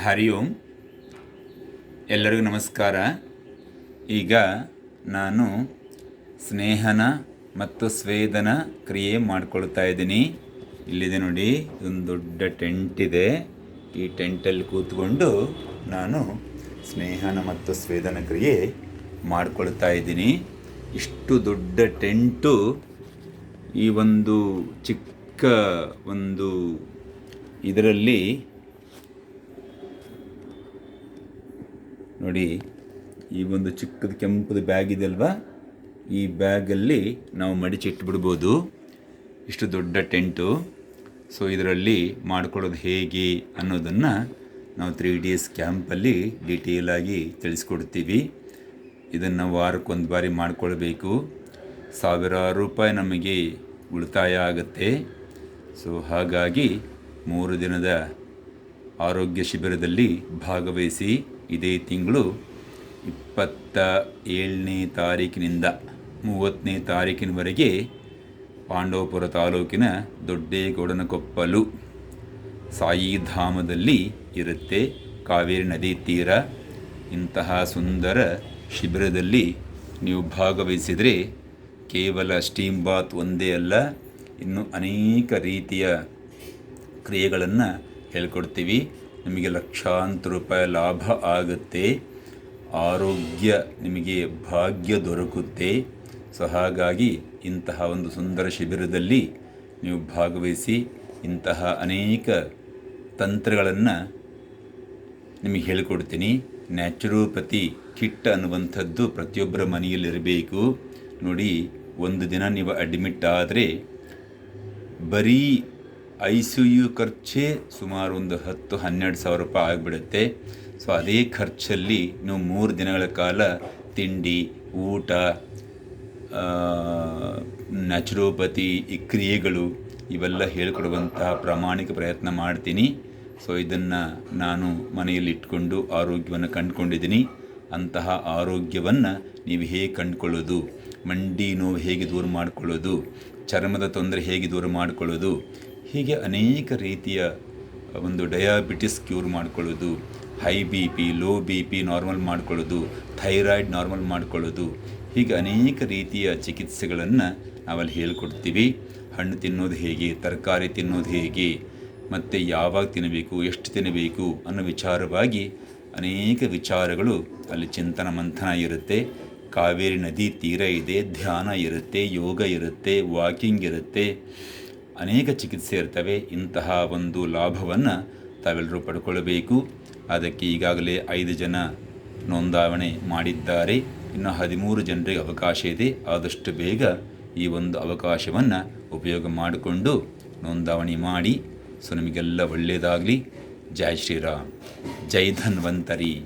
ಹರಿ ಓಂ ಎಲ್ಲರಿಗೂ ನಮಸ್ಕಾರ. ಈಗ ನಾನು ಸ್ನೇಹನ ಮತ್ತು ಸ್ವೇದನ ಕ್ರಿಯೆ ಮಾಡ್ಕೊಳ್ತಾ ಇದ್ದೀನಿ. ಇಲ್ಲಿದೆ ನೋಡಿ, ಇದೊಂದು ದೊಡ್ಡ ಟೆಂಟ್ ಇದೆ. ಈ ಟೆಂಟಲ್ಲಿ ಕೂತ್ಕೊಂಡು ನಾನು ಸ್ನೇಹನ ಮತ್ತು ಸ್ವೇದನ ಕ್ರಿಯೆ ಮಾಡ್ಕೊಳ್ತಾ ಇದ್ದೀನಿ. ಇಷ್ಟು ದೊಡ್ಡ ಟೆಂಟು, ಈ ಒಂದು ಚಿಕ್ಕ ಒಂದು ಇದರಲ್ಲಿ ನೋಡಿ, ಈ ಒಂದು ಚಿಕ್ಕದು ಕೆಂಪದು ಬ್ಯಾಗ್ ಇದೆ ಅಲ್ವಾ? ಈ ಬ್ಯಾಗಲ್ಲಿ ನಾವು ಮಡಿಚಿಟ್ಬಿಡ್ಬೋದು. ಇಷ್ಟು ದೊಡ್ಡ ಟೆಂಟು. ಸೊ ಇದರಲ್ಲಿ ಮಾಡ್ಕೊಳ್ಳೋದು ಹೇಗೆ ಅನ್ನೋದನ್ನು ನಾವು ತ್ರೀ ಡೇಸ್ ಕ್ಯಾಂಪಲ್ಲಿ ಡೀಟೇಲಾಗಿ ತಿಳಿಸ್ಕೊಡ್ತೀವಿ. ಇದನ್ನು ವಾರಕ್ಕೊಂದು ಬಾರಿ ಮಾಡಿಕೊಳ್ಬೇಕು. ಸಾವಿರಾರು ರೂಪಾಯಿ ನಮಗೆ ಉಳಿತಾಯ ಆಗುತ್ತೆ. ಸೊ ಹಾಗಾಗಿ ಮೂರು ದಿನದ ಆರೋಗ್ಯ ಶಿಬಿರದಲ್ಲಿ ಭಾಗವಹಿಸಿ ಇದೇ ತಿಂಗಳು ಇಪ್ಪತ್ತ ಏಳನೇ ತಾರೀಕಿನಿಂದ ಮೂವತ್ತನೇ ತಾರೀಕಿನವರೆಗೆ ಪಾಂಡವಪುರ ತಾಲೂಕಿನ ದೊಡ್ಡೇಗೌಡನಕೊಪ್ಪಲು ಸಾಯಿಧಾಮದಲ್ಲಿ ಇರುತ್ತೆ. ಕಾವೇರಿ ನದಿ ತೀರ. ಇಂತಹ ಸುಂದರ ಶಿಬಿರದಲ್ಲಿ ನೀವು ಭಾಗವಹಿಸಿದರೆ ಕೇವಲ ಸ್ಟೀಮ್ ಬಾತ್ ಒಂದೇ ಅಲ್ಲ, ಇನ್ನು ಅನೇಕ ರೀತಿಯ ಕ್ರಿಯೆಗಳನ್ನು ಹೇಳ್ಕೊಡ್ತೀವಿ. ನಿಮಗೆ ಲಕ್ಷಾಂತರ ರೂಪಾಯಿ ಲಾಭ ಆಗುತ್ತೆ, ಆರೋಗ್ಯ ನಿಮಗೆ ಭಾಗ್ಯ ದೊರಕುತ್ತೆ. ಸೊ ಹಾಗಾಗಿ ಇಂತಹ ಒಂದು ಸುಂದರ ಶಿಬಿರದಲ್ಲಿ ನೀವು ಭಾಗವಹಿಸಿ ಇಂತಹ ಅನೇಕ ತಂತ್ರಗಳನ್ನು ನಿಮಗೆ ಹೇಳಿಕೊಡ್ತೀನಿ. ನ್ಯಾಚುರೋಪತಿ ಕಿಟ್ ಅನ್ನುವಂಥದ್ದು ಪ್ರತಿಯೊಬ್ಬರ ಮನೆಯಲ್ಲಿರಬೇಕು. ನೋಡಿ, ಒಂದು ದಿನ ನೀವು ಅಡ್ಮಿಟ್ ಆದರೆ ಬರೀ ಐ ಸಿ ಯು ಖರ್ಚೇ ಸುಮಾರು ಒಂದು ಹತ್ತು ಹನ್ನೆರಡು ಸಾವಿರ ರೂಪಾಯಿ ಆಗಿಬಿಡುತ್ತೆ. ಸೊ ಅದೇ ಖರ್ಚಲ್ಲಿ ನೀವು ಮೂರು ದಿನಗಳ ಕಾಲ ತಿಂಡಿ, ಊಟ ನ್ಯಾಚುರೋಪತಿ ಈ ಕ್ರಿಯೆಗಳು ಇವೆಲ್ಲ ಹೇಳಿಕೊಡುವಂತಹ ಪ್ರಾಮಾಣಿಕ ಪ್ರಯತ್ನ ಮಾಡ್ತೀನಿ. ಸೊ ಇದನ್ನು ನಾನು ಮನೆಯಲ್ಲಿ ಇಟ್ಕೊಂಡು ಆರೋಗ್ಯವನ್ನು ಕಂಡುಕೊಂಡಿದ್ದೀನಿ. ಅಂತಹ ಆರೋಗ್ಯವನ್ನು ನೀವು ಹೇಗೆ ಕಂಡುಕೊಳ್ಳೋದು? ಮಂಡಿ ನೋವು ಹೇಗೆ ದೂರ ಮಾಡಿಕೊಳ್ಳೋದು? ಚರ್ಮದ ತೊಂದರೆ ಹೇಗೆ ದೂರ ಮಾಡಿಕೊಳ್ಳೋದು? ಹೀಗೆ ಅನೇಕ ರೀತಿಯ ಒಂದು ಡಯಾಬಿಟಿಸ್ ಕ್ಯೂರ್ ಮಾಡ್ಕೊಳ್ಳೋದು high B P low B P normal ಮಾಡ್ಕೊಳ್ಳೋದು ಥೈರಾಯ್ಡ್ ನಾರ್ಮಲ್ ಮಾಡ್ಕೊಳ್ಳೋದು, ಹೀಗೆ ಅನೇಕ ರೀತಿಯ ಚಿಕಿತ್ಸೆಗಳನ್ನು ನಾವಲ್ಲಿ ಹೇಳ್ಕೊಡ್ತೀವಿ. ಹಣ್ಣು ತಿನ್ನೋದು ಹೇಗೆ, ತರಕಾರಿ ತಿನ್ನೋದು ಹೇಗೆ, ಮತ್ತು ಯಾವಾಗ ತಿನ್ನಬೇಕು, ಎಷ್ಟು ತಿನ್ನಬೇಕು ಅನ್ನೋ ವಿಚಾರವಾಗಿ ಅನೇಕ ವಿಚಾರಗಳು ಅಲ್ಲಿ ಚಿಂತನ ಮಂಥನ ಇರುತ್ತೆ. ಕಾವೇರಿ ನದಿ ತೀರ ಇದೆ, ಧ್ಯಾನ ಇರುತ್ತೆ, ಯೋಗ ಇರುತ್ತೆ ವಾಕಿಂಗ್ ಇರುತ್ತೆ. ಅನೇಕ ಚಿಕಿತ್ಸೆ ಇರ್ತವೆ. ಇಂತಹ ಒಂದು ಲಾಭವನ್ನು ತಾವೆಲ್ಲರೂ ಪಡ್ಕೊಳ್ಬೇಕು. ಅದಕ್ಕೆ ಈಗಾಗಲೇ ಐದು ಜನ ನೋಂದಾವಣೆ ಮಾಡಿದ್ದಾರೆ. ಇನ್ನು ಹದಿಮೂರು ಜನರಿಗೆ ಅವಕಾಶ ಇದೆ. ಆದಷ್ಟು ಬೇಗ ಈ ಒಂದು ಅವಕಾಶವನ್ನು ಉಪಯೋಗ ಮಾಡಿಕೊಂಡು ನೋಂದಾವಣೆ ಮಾಡಿ. ಸೊ, ನಿಮಗೆಲ್ಲ ಒಳ್ಳೆಯದಾಗಲಿ ಜೈ ಶ್ರೀರಾಮ್. ಜೈ ಧನ್ವಂತರಿ.